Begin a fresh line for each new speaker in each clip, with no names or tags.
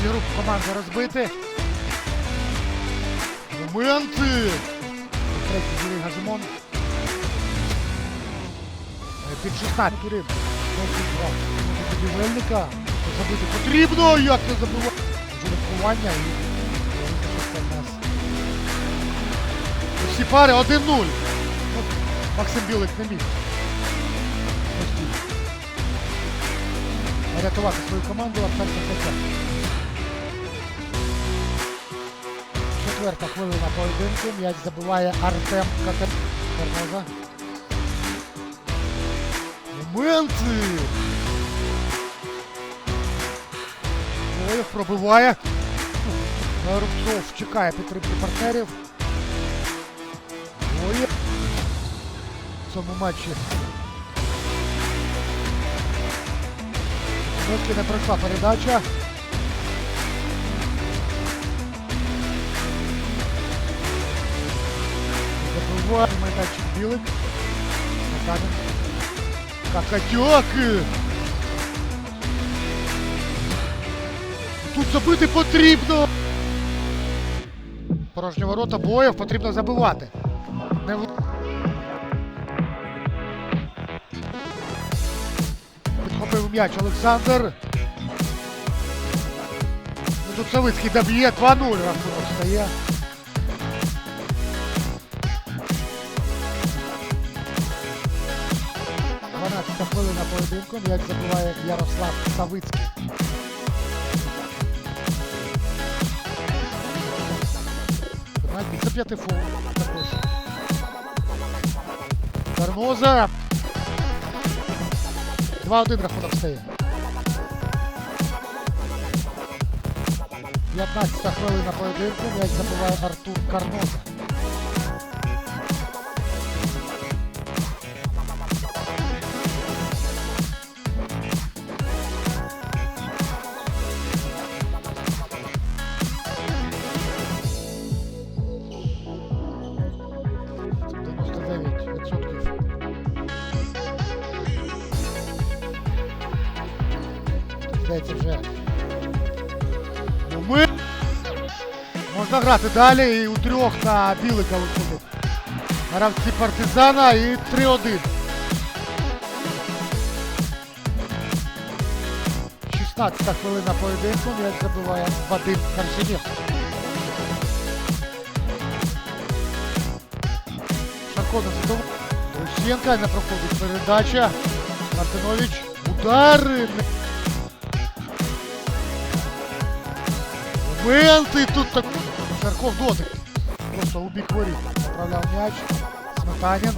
команди розбити. Моменти! Третій Юрій Газимон. Е, Під 16 турів. Будівельника. Забити потрібно, як не забувати. Жеребкування і нас. Всі пари 1-0. Ну, Максим Білик не міг. Рятувати свою команду Артем Косачак. Четверта хвилина поєдинку. М'яч забиває Артем Катер. Карноза. Моменти! Воєв пробиває. Рубцов чекає підтримки партнерів. Воєв в цьому матчі. Трошки не пройшла передача. Забиває майданчик білик. Какатьок! Тут забити потрібно! Порожні ворота боїв потрібно забивати. Не Підхопив м'яч Олександр. Ну, тут Савицький доб'є 2-0 рахунок стає. Хвилина поєдинку. М'яч забиває Ярослав Савицький. Це п'ятий фол. Також. Карноза. 2-1 рахунок стає. 15 хвилина поєдинку. М'яч забиває Артур Карноза. Здається вже. Ну ми... Можна грати далі і у трьох на білика виходить. Гравці партизана і 3-1. 16 хвилина поєдинку, м'яч забиває Вадим Каршинєв. Шарко на задоволення. Трущенка не проходить передача. Мартинович. Удари. Моменти тут так. Шарков дотик. Просто у бік воріт. М'яч. Сметанін.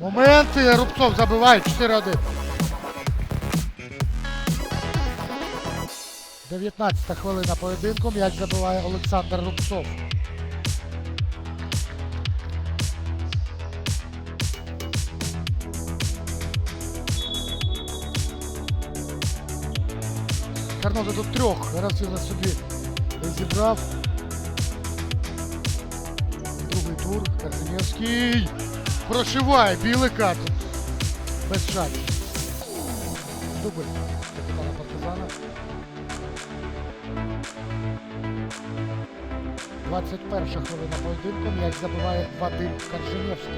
Моменти. Рубцов забиває 4-1. 19 хвилина поєдинку. М'яч забиває Олександр Рубцов. Карноза до трьох гравців на собі зібрав. Другий тур. Карженєвський прошиває білика тут. Без шансів. Дубль капітана партизана. 21 хвилина поєдинку. М'яч забиває Вадим Карженєвський.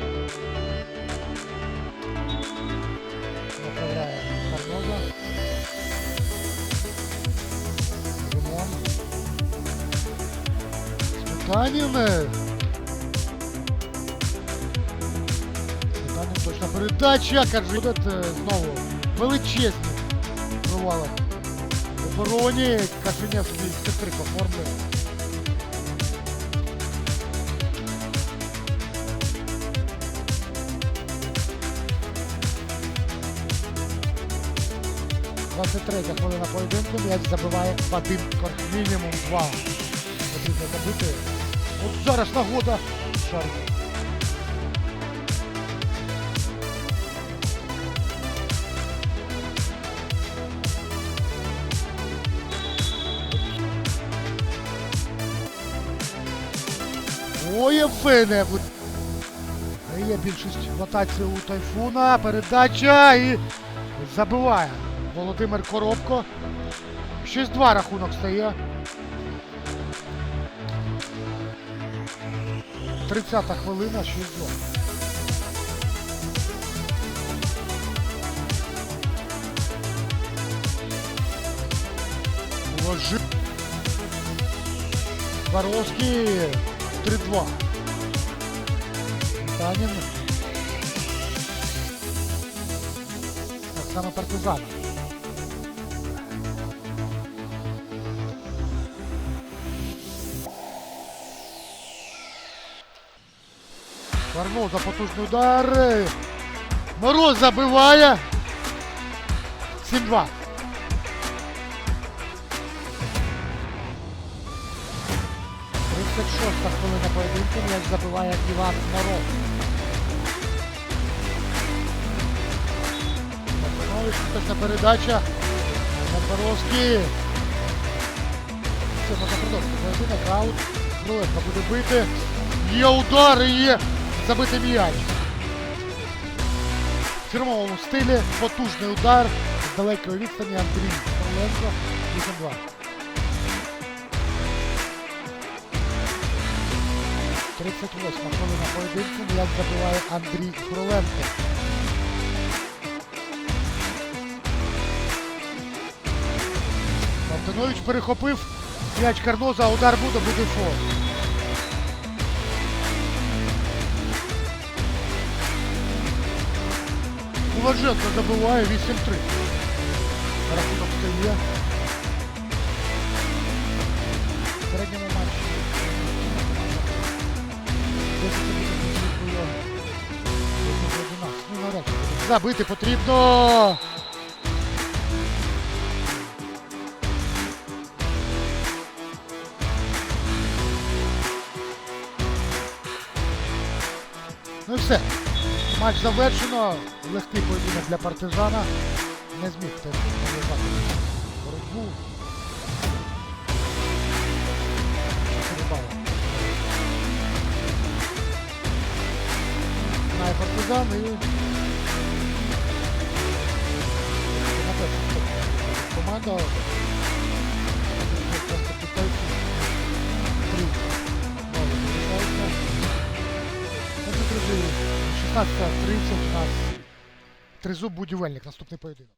Направляє Карноза. Сметанін. Сметанін точна передача. Тут е, знову величезні провали. В обороні Кашиневський хитрик оформлює. Двадцять третя хвилина поєдинку, м'яч забиває Вадим Кор. Мінімум два. Потрібно забити. От зараз нагода. Шарик. Ой, Ефене. Є більшість ротації у Тайфуна. Передача і забиває. Володимир Коробко. 6-2 рахунок стає. 30 хвилина, 6-2. Ложи. Воровський 3-2. Танін. Так само партизан. За потужний удар. Мороз забиває. 7-2. Тридцять шоста хвилина поєдинку, м'яч забиває Іван Мороз. Точна передача. Запорозький. Все, можна продовжити. Поєдинок, аут. Крулевка буде бити. Є удар є забитий м'яч. В фірмовому стилі потужний удар з далекої відстані Андрій Орленко 8-2. Тридцять восьма хвилина поєдинку, м'яч забиває Андрій Короленко. Мартинович перехопив м'яч Карноза, удар буде, буде фол. Кулаженко забиває 8-3. Рахунок стає. В середньому матчі. 10 секунд було. 11. Ну. Забити потрібно. Ну все. Матч завершено. Легкий поєдинок для партизана. Не зміг нав'язати боротьбу. Знає партизан і... 15.30 у нас тризуб будівельник, наступний поєдинок.